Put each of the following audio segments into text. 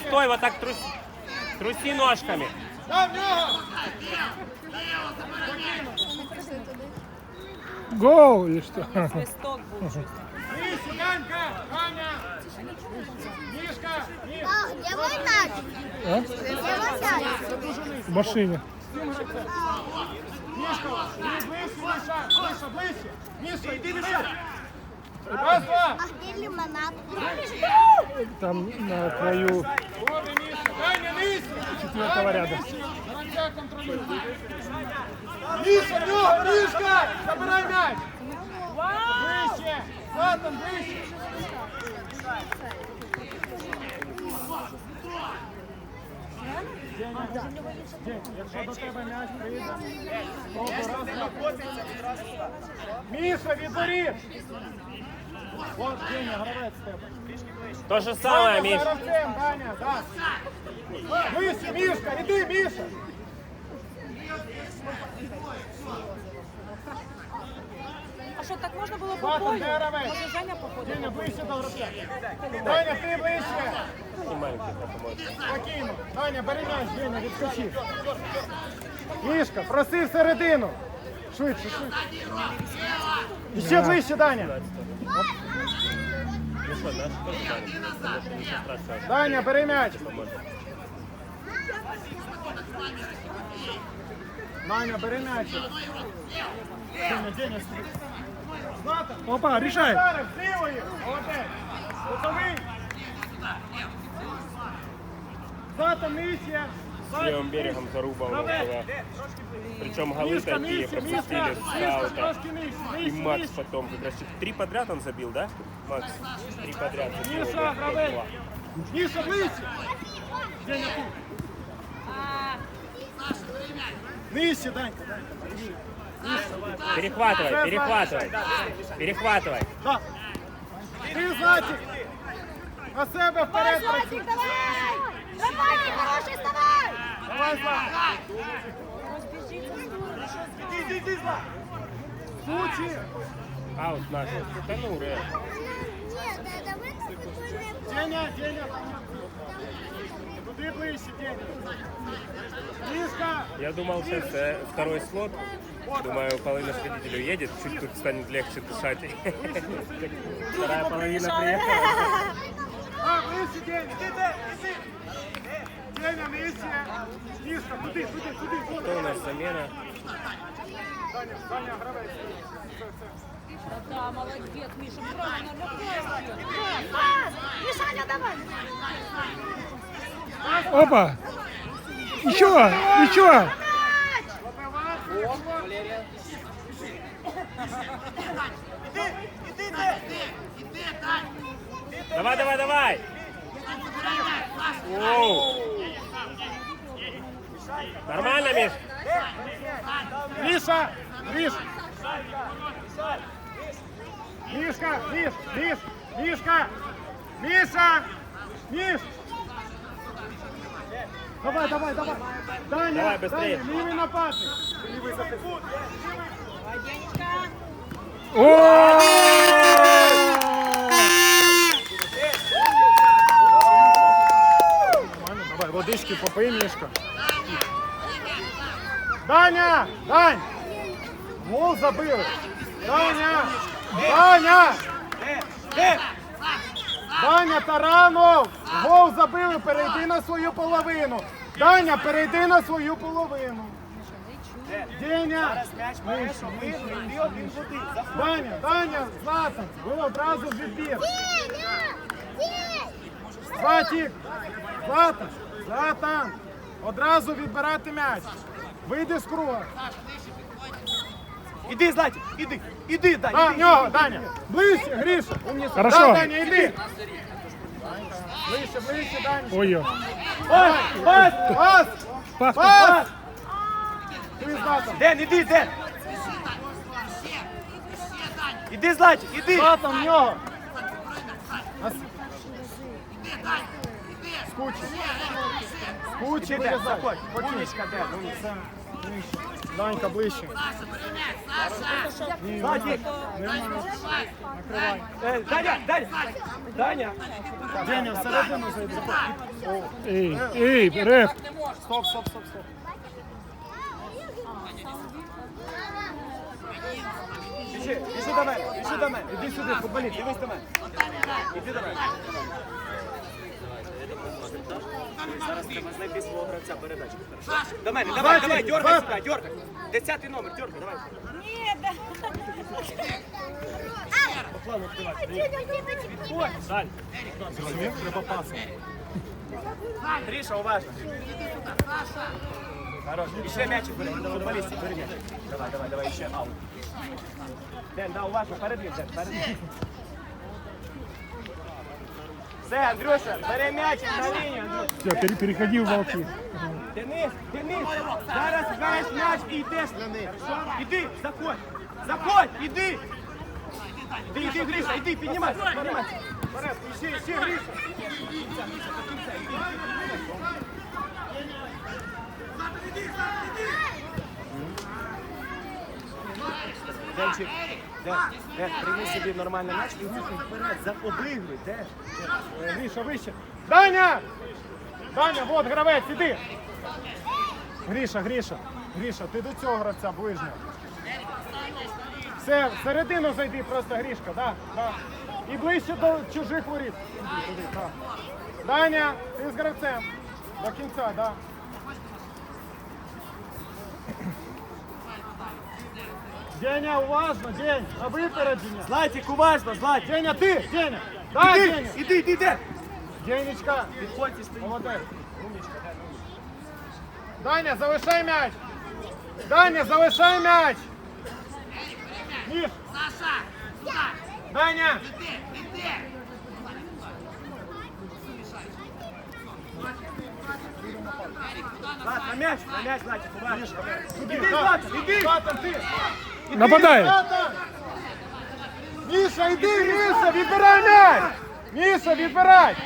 Стой, вот так трус... труси ножками. Дай в нього! Гол или что? Свисток був щось. Місі, Данька! Аня! Мішка! Міш! А, где мой мяч? А? Где мой мяч? В машине. Мішка! Іди ближче, Міша! Міша, ближче! Міша, Там на краю Добре, Міша! Даня, низь! четвертого ряда. Гравця контролюй! Міша, в нього! Мішка! Забирай м'яч! Ближче! Златан, ближче! якщо до тебе м'яч прийде, спробуй раз, два. Міша, відборі! От, Деня, гравець з тебе. То же самое, Даня, Миш. за гравцем, Даня, да. Вище, Мішка, іди, Міша! що так можна було по полю, може Женя походить. Женя, ближче до грошей. Даня, ти ближче. Спокійно. Даня, бери м'яч, Женя, відскочи. Мішка, проси всередину. Швидше, швидше. Ще ближче, Даня. Даня, бери м'яч. Даня, бери м'яч. Женя, Женя, Опа, решай. Зараз, з лівої. Молодець. Готовий. Златан, місія. С левым берегом зарубал на гола. Причем голы Мишка, такие Миша, пропустили Мишка, с Мишка, аута. трошки нижче, И нижче, Макс нижче. потом как раз три подряд он забил, да? Макс, три подряд. забил, Миша, да, гравець. два. Міша, ближче. Деня, тут. Нижче, Данька, Данька. Перехватывай, перехватывай. Перехватывай. Ти, Златик, на себе вперед. Златик, давай! Давай, ты хороший, вставай! Давай, Златик. Іди, іди, Златик. Случай. Аут наш. Ну, Ре. Нет, это вы Деня, Деня. Туди ближче, Деня. Мишка. Я думал, сейчас э, второй слот. Думаю, половина свидетелей уедет, чуть тут станет легче дышать. Вторая половина приехала. А, ближче, Деня. Іди, іди. Деня, місія. Мишка, туди, туди, туди. Кто у нас замена? Даня, Даня, гравець. Да, молодець, Міша, правильно, легко. Пас! Мишаня, давай! Опа. Еще, еще. Давай, давай, давай! Оу. Нормально, Миш? Миша, Миш. Мишка, Миш, Миш, Мишка, Миша, Миш. Давай, давай, давай. Даня, Давай, быстрее. Даня, лівий нападник. Нормально, давай, водички попий, Мишка. Даня! Дань! Гол забили! Даня! Даня! Даня Таранов! Гол забили, перейди на свою половину! Даня, перейди на свою половину! Деня! Даня, Даня, Златан, ви одразу в відбір! Златік! Златан! Златан! Одразу відбирати м'яч! Вийди з круга! Іди, Златик, іди, іди, Дань, А, іди. нього, Даня! Ближче, Гріша! Умніця. Хорошо. Да, Даня, іди! Ближче, ближче, Даня! Ой, Пас! Пас! Пас! пас, пас. Пас! Ти Златан! Ден, іди, Ден. Іди, Златик, іди. Златан, в нього! Нас- Скучі! Скучі Іди, Ден, вирізай! заходь. Почуй. Умничка, Ден, умничка. Данька, ближче. Е, Даня, Даня. Даня. Деня, всередину зайди. Ей, ей, реф. Стоп, стоп, стоп, стоп. Біжи, біжи до мене, біжи до мене. Іди сюди, футболіст, дивись до мене. Іди до мене. Зараз треба знайти свого гравця передачу. До мене, давай, давай, дергай сюди, дергай. Десятий номер, дергай, давай. Ні, да. Зрозумів? Треба пасом. Гріша, уважно. Хорош. І ще м'ячик бери, футболіст, бери м'яч. Давай, давай, давай, ще аут. Ден, да, уважно, перед ним, Ден, перед ним. Все, Андрюша, бери м'ячик на лінію, Андрюша. Все, пере- переходи в волки. Денис, Денис, зараз граєш м'яч і йдеш на них. Іди, заходь, заходь, іди. Іди, іди, Гріша, іди, піднімайся, піднімайся. Вперед, ще, ще, Гріша. Денчик, Ден, прийми собі нормальний м'яч і вперед, за обігруй, Ден. Е, Гріша, вище. Даня! Даня, вот гравець, іди. Гріша, Гріша, Гріша, ти до цього гравця ближнього. Все, всередину зайди просто, Грішка, да, да. І ближче до чужих воріт. Даня, ти з гравцем. До кінця, да. Деня, уважно, День, на випередження. Златик, уважно, Златик. Деня, ти, Деня. Да, Іди, Деня. іди, іди, іди. Денечка, Підходьте, стоїть. молодець. Даня, залишай м'яч. Даня, залишай м'яч. Міш. Даня. Злат, на м'яч, на м'яч, Златик, уважно. Іди, Іди, Златик, іди. Златан, ти. Нападай. Міша, іди, Міша, відбирай м'яч. Міша, відбирай.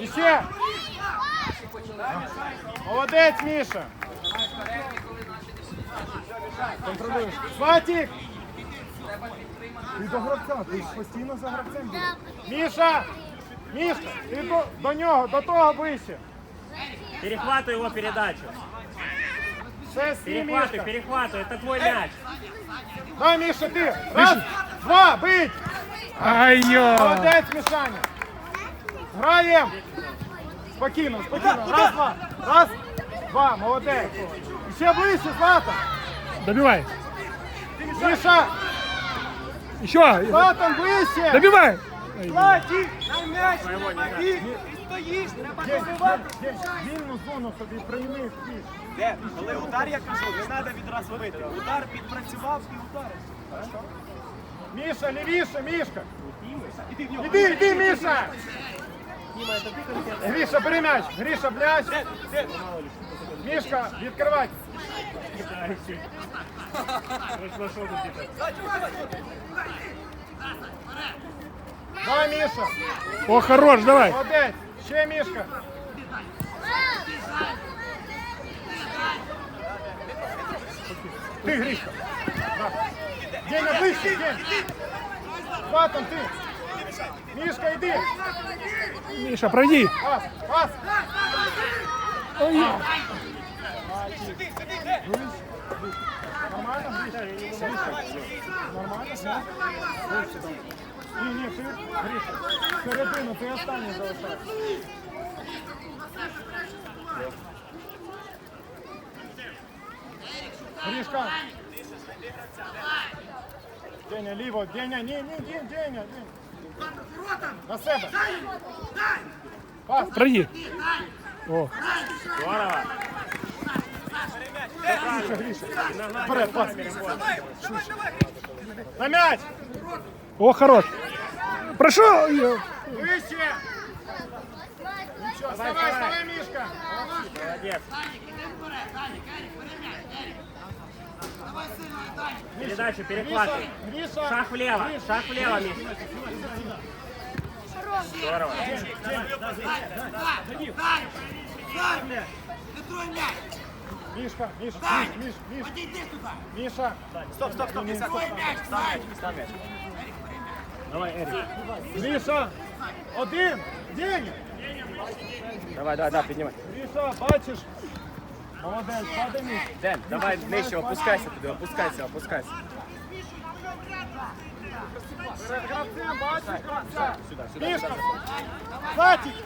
І ще. Молодець, Міша. Контролюєш. Сватік. Ти до гравця, ти ж постійно за гравцем. будеш. Міша! Мішка, ти до, до нього, до того ближче. Перехватывай его передачу. Все, стій, Перехватывай, Мішка. перехватывай. Это твой мяч. Дай, Міша, ти. Раз, два, бить. Ай-йо! Молодець, Мішаня. Граєм. Спокійно, спокійно. Раз, два. Раз, два, молодець. І Ще ближче, Злата. Добивай! Міша, Еще! Златан, ближче. Добивай! Златик, на м'яч, і ти стоїш, треба День, добивати. день, день. Вільну зону собі прийми. стій. Де? Коли удар, я кажу, не треба відразу бити. Удар відпрацював і ударив. Міша, лівіше, Мішка. Іди в нього. Іди, іди, Міша. Гріша, бери м'яч. Гріша, м'яч. Де? Де? Мішка, відкривай. Вышла шоу где-то. Давай, Міша. О, хорош, давай! Молодець. Ще Мішка. Ти, Грішка. Да. Деня, ближче, День. Батом, ти. Мішка, йди. Миша, пройди! Пас, пас. Ой. Нормально, Гріша? Гріша. Нормально? Ні, ні, ти, Гріша. Середину, ти останній залишаєш. Грішка. Деня, ліво, Деня, ні, ні, Деня, Деня. На себе. Пас. Пройди! О, Здорово. Гріша, Гріша. Вперед, пас. На м'яч. о, хорош! Прошу! Ой, Вище. Нічого, вставай, вставай, Мішка. Молодец. Передачу перехватывай. Гріша. Шаг влево, шаг влево, Миша. Здорово. Мішка, Міш, Міш, Міш, Міш. Міша. Стоп, стоп, стоп, Міша. Став м'яч, став м'яч. Давай, Эрик. Міша. Один. Деня. Давай, давай, давай, піднімай. Міша, бачиш? Молодець, падай Міш. Ден, давай нижче, опускайся туди, опускайся, опускайся. Перед гравцем, бачиш гравця. Сюди, сюди, Мішка. сюди. Хватить.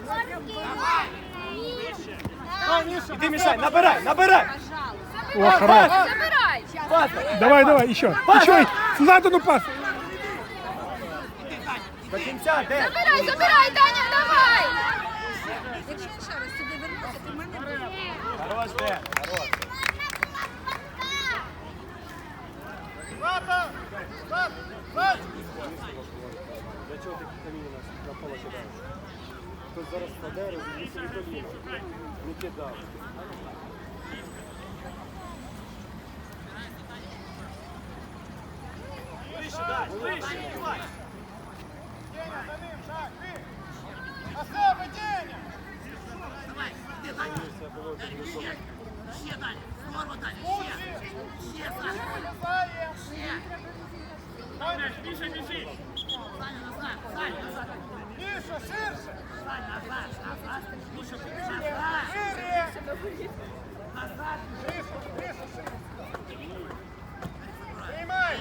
А, Міша. Іди, мішай, набирай, набирай. О, хорош. Забирай. Пас. Давай, давай, еще. Еще. Назад ну пас. До кінця, Ден. Забирай, забирай, Даня, давай. Якщо він ще раз сюди вернувся, то в мене буде. Хорош, Ден, хорош. Злата. Злата. Злата. Для чого ти камінь на поле кидаєш? Хтось зараз впаде, розуміє собі коліно. Не кидав. Деня, Міша, біжи! Міша, ширше! Міша, шире! Міша, Міша, ширше! Приймай!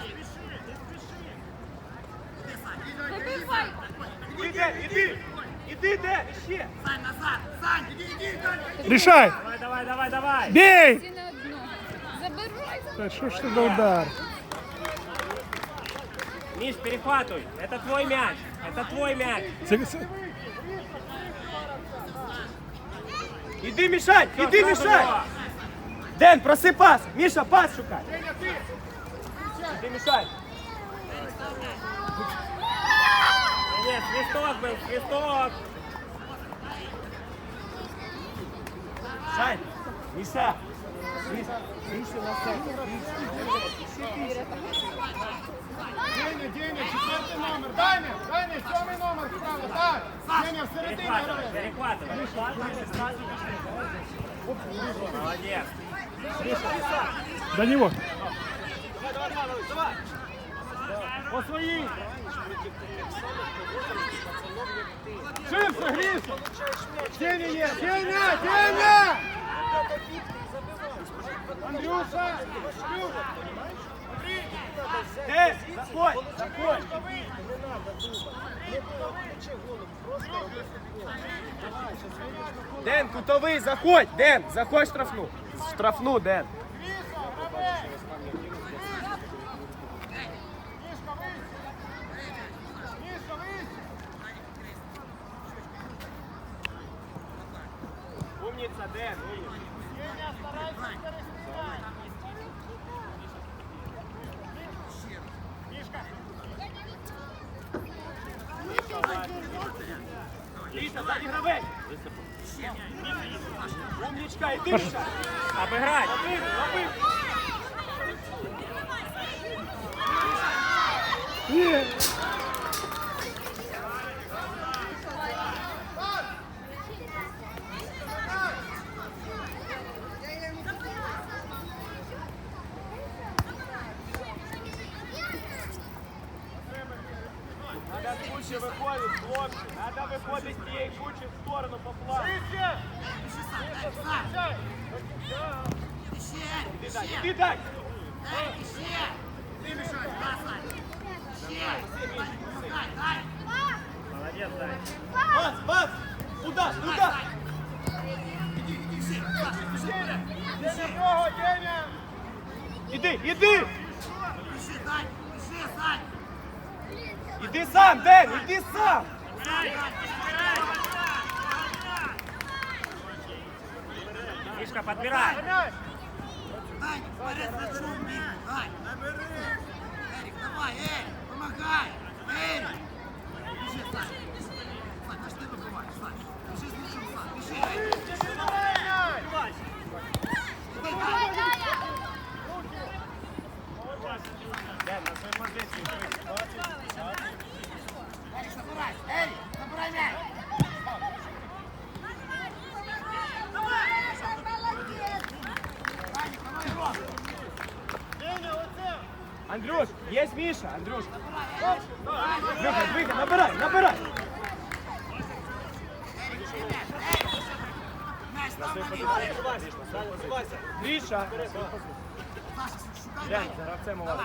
Вибивай. Іди, Ден, іди. Іди, Ден, ще. Решай. Давай, давай, давай, давай! Бей. Ти на одну. Забирай. Да что ж ты за удар? Миш, перехватывай! Это твой мяч! Это твой мяч! Це- це- Іди, мішай, іди, Сразу мішай. его. Ден, проси пас. Міша, пас шукай. Іди, мішай. Нет, свисток был, свисток! Шай. Міша. Міша, Міша на центр. Деня, Деня, четвертий номер. Даня, Даня, сьомий номер справа. Так. Деня, всередині Перехватывай, грає. перехватывай! Молодец! До него. По своїй! Шився, Гріша! Сеня є! Сеня! Сеня! Андрюша! Заходь! Ден, кутовий, заходь! Ден, заходь штрафну! Штрафну, Ден! Літа, ззаді гравець. Ще. Умнічка, йди, Міша. Обіграй. Лови, лови. Yeah. Молодец, Дань! Пас, пас. Удар, удар. Деня, в нього, Деня. Іди, іди. Іди сам, Ден, іди сам. Мишка, подбирай! Мяч. Ден, на свою позицію. Андрюш, есть Миша, Андрюш. Двигай, двигай, набирай, набирай. Гриша. Глянь, за гравцем у вас.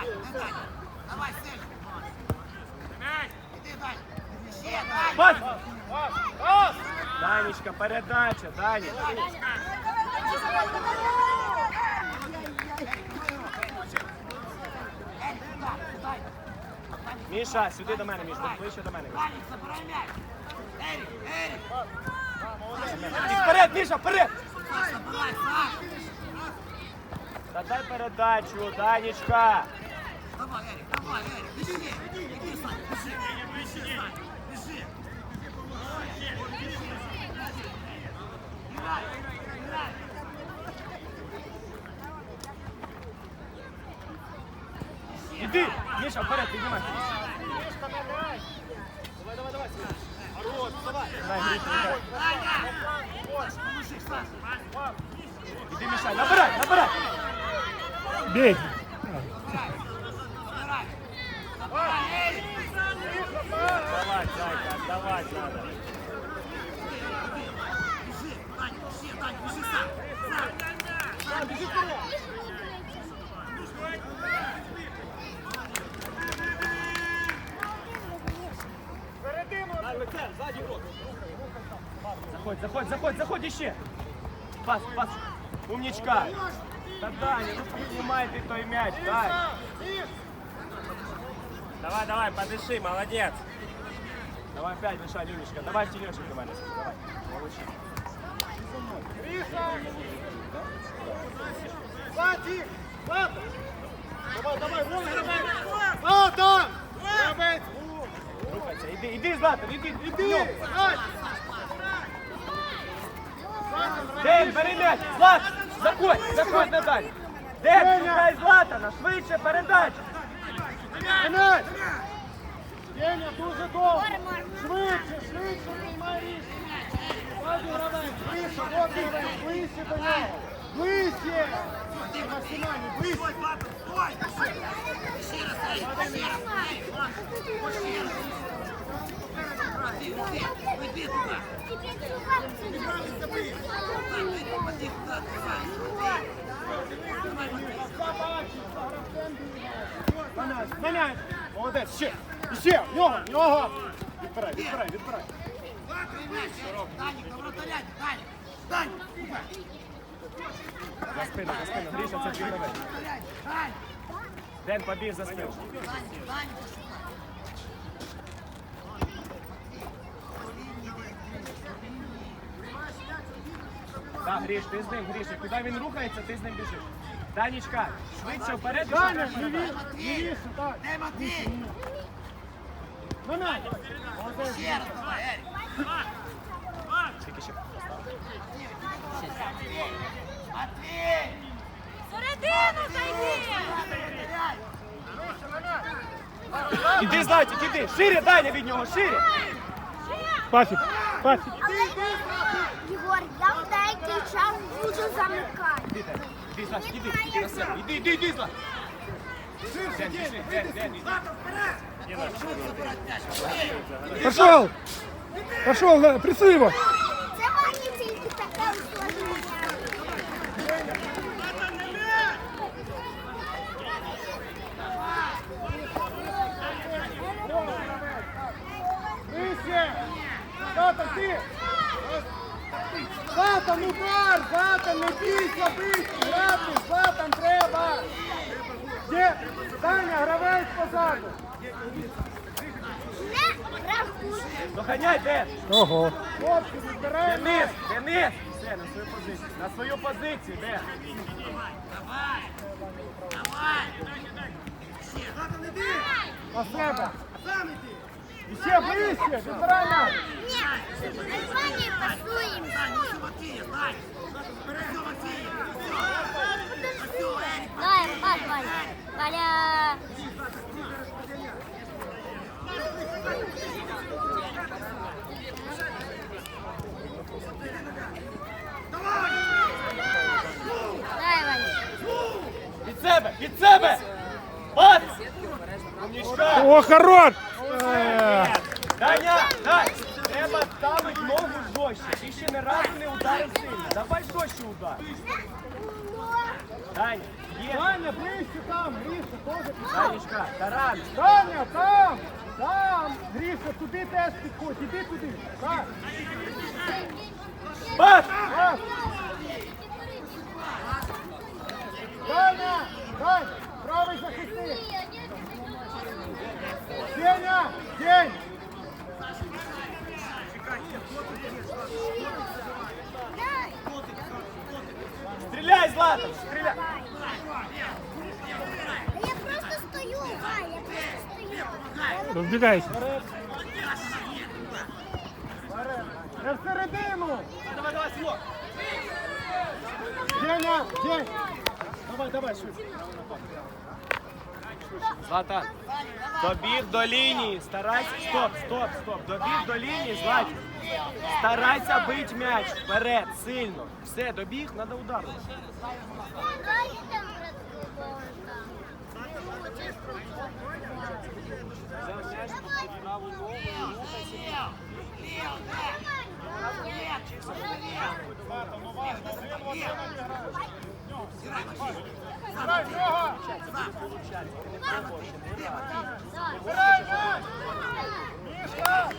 Пас! Данечка, передача, Даня. Міша, сюди до мене, Міша, ближче до мене. Вперед, Міша, вперед! Та дай передачу, Данечка! Давай, Ерик, давай, Ерик, бежи, бежи, бежи, бежи, бежи, бежи, Іди, Міша, вперед, піднімай. Давай, Гриша, давай. Іди, Міша, набирай, набирай. Бей. Давай, зайка, отдавать Заходь, заходь, заходь, заходь еще. Пас, пас. Умничка. Да, Даня, ну поднимай ты той мяч, дай. Давай, давай, подыши, молодец. Давай опять, Миша, Люнечка. Давай в тележек давай. Давай. Получи. Ззаді! Злата! Давай, давай, вон гравець! Злата! Гравець! Рухайся, іди, іди, Златан, іди, іди. Іди! Ден, бери м'яч, Злат, заходь, заходь на далі. Ден, шукай Златана, швидше передача. Геннадій! Деня, дуже довго! Швидше, швидше приймай рішення! Ззаді гравець, ближче, от гравець, ближче до нього! Ближче! Максимально, ближче! Уйди, уйди, уйди туда. Давай, давай, давай, давай. Маняй, молодець, ще, ще, в нього, в нього. Відбирай, відбирай, відбирай. Данік, добротарянь, Данік, Данік, За спину, за спину, Гріша, це твій новий. Ден побіг за спину. Данік, Данік, Так, Гріш, ти з ним, Гріша. Куди він рухається, ти з ним біжиш. Данічка, швидше вперед. Даня, пішов. ліві, лівіше, так! На м'яч! Молодець! Скільки ще? Середину зайди! Іди, Златик, іди. Шире, Даня від нього, шире. Пасик. Пасик. Єгор, я в деякий час буду замикати. Іди, Ден. Іди, Златик, іди. Іди на себе. Іди, іди, іди, Златик. Ден, біжи, Ден, Ден, іди. Пошел. Пошел, да, прессуй его. Це мені Ти! Удар! Златан, не бійся, бийся! Грати! Златан, треба! Де? Даня, гравець позаду! Не рахуй. Доганяй, Ден. Ого. Хлопці, відбираємо! Денис, Денис. Все, на свою позицію. На свою позицію, Ден. На себе! І ще ближче! Відбирай нас! Валя. Від себе, від себе. Пас. Умничка! О, хорош! Е! Треба ставити ногу жорстче. Ти ще не разу не ударив сильно. Давай жорстче удар. Даня, є. Даня, ближче там, Гріша, теж. Данечка, Таран. Даня, там! Там! Гріша, туди теж підходь, іди туди. Так, Пас! так. Даня! Дань! Правий захисник! Деня! День! Стріляй, Златан! Стріляй! Я просто стою, Валя, я просто стою. Розбігайся. Не всередину! Давай, давай, Сіло! Деня! День! Давай, давай, швидше. Златан, добіг до лінії, старайся, стоп, стоп, стоп, добіг до лінії, Златан. Старайся бити м'яч вперед, сильно. Все, добіг, треба ударити. Взяв м'яч, під праву ногу і рухайся. Давай, нога! Мішка!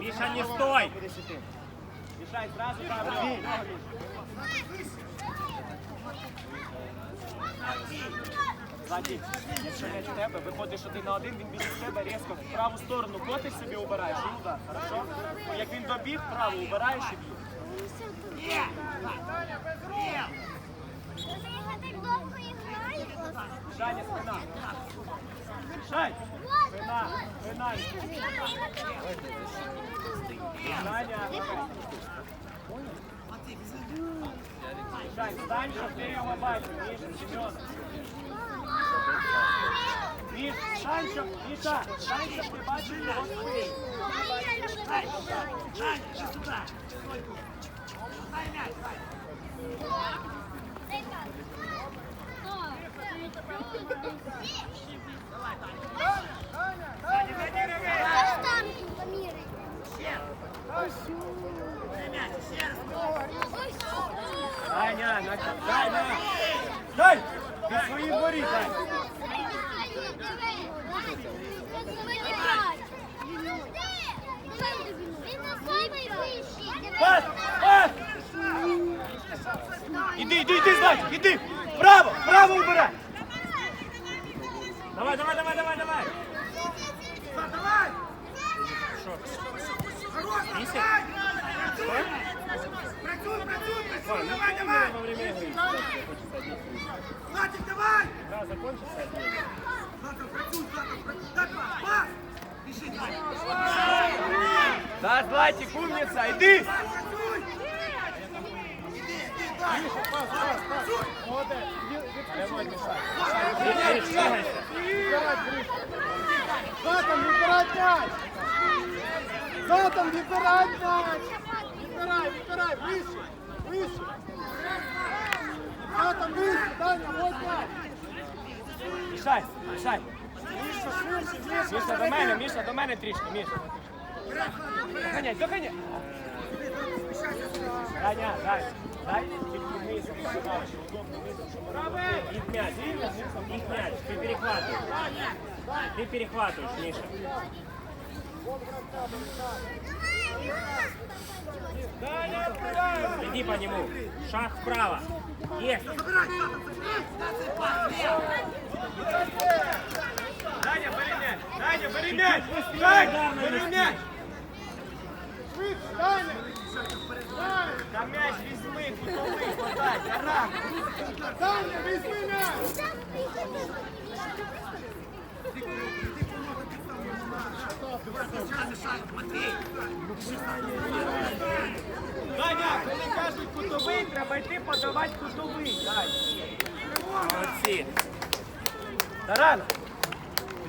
Миша, не стой! Мішай, зразу там. Ззаді, якщо м'яч в тебе, виходиш один на один, він біля тебе різко в праву сторону котиш собі убираєш і удар, хорошо? Як він добіг, вправо убираєш і б'єш. Жаня, спина. Шай! Спина, спина. Жаня. Жань, стань, щоб ти його бачив. Семен. Міш, стань, щоб, Міша, стань, щоб ти бачив його спину. Даня, на Даня! Дай! Ти свої дворі, дай! Пас! Пас! Іди, іди, іди, Златик, іди! Право, право убирай! Давай, давай, давай, давай, давай! Миша? Вань, ну ты давай, во время игры. Владик, давай! Да, закончится. Златан, працюй, Златан, працюй. Так, пас! Пиши, давай. Да, Златик, умница, іди! Працюй! Іди, іди, дай! Пас, пас, пас. Молодець. Від- відпочинь. Миш, двигайся. Відбирать, Гріша. Затам, відбирать м'яч! Затам, відбирать м'яч! Відбирай, відбирай, вище, Мішай, мішай! Міша, ширше, Міша, Міша, до мене, Міша, до мене трішки, Міша. Доганяй, доганяй. Даня, дай, дай, тільки вниз, далі, удобно вниз, щоб вона Их мяч, их мяч. Ты перехватываешь. Ты перехватываешь, Миша. Иди по нему. Шаг вправо. Есть. Даня, бери м'яч! Даня, бери м'яч! Даня, бери м'яч! швидше, Даня! Даня, Та м'яч візьми, кутовий, подай, Таран! Даня, візьми м'яч! Даня, коли кажуть кутовий, треба йти подавати кутовий. Молодці. Таран,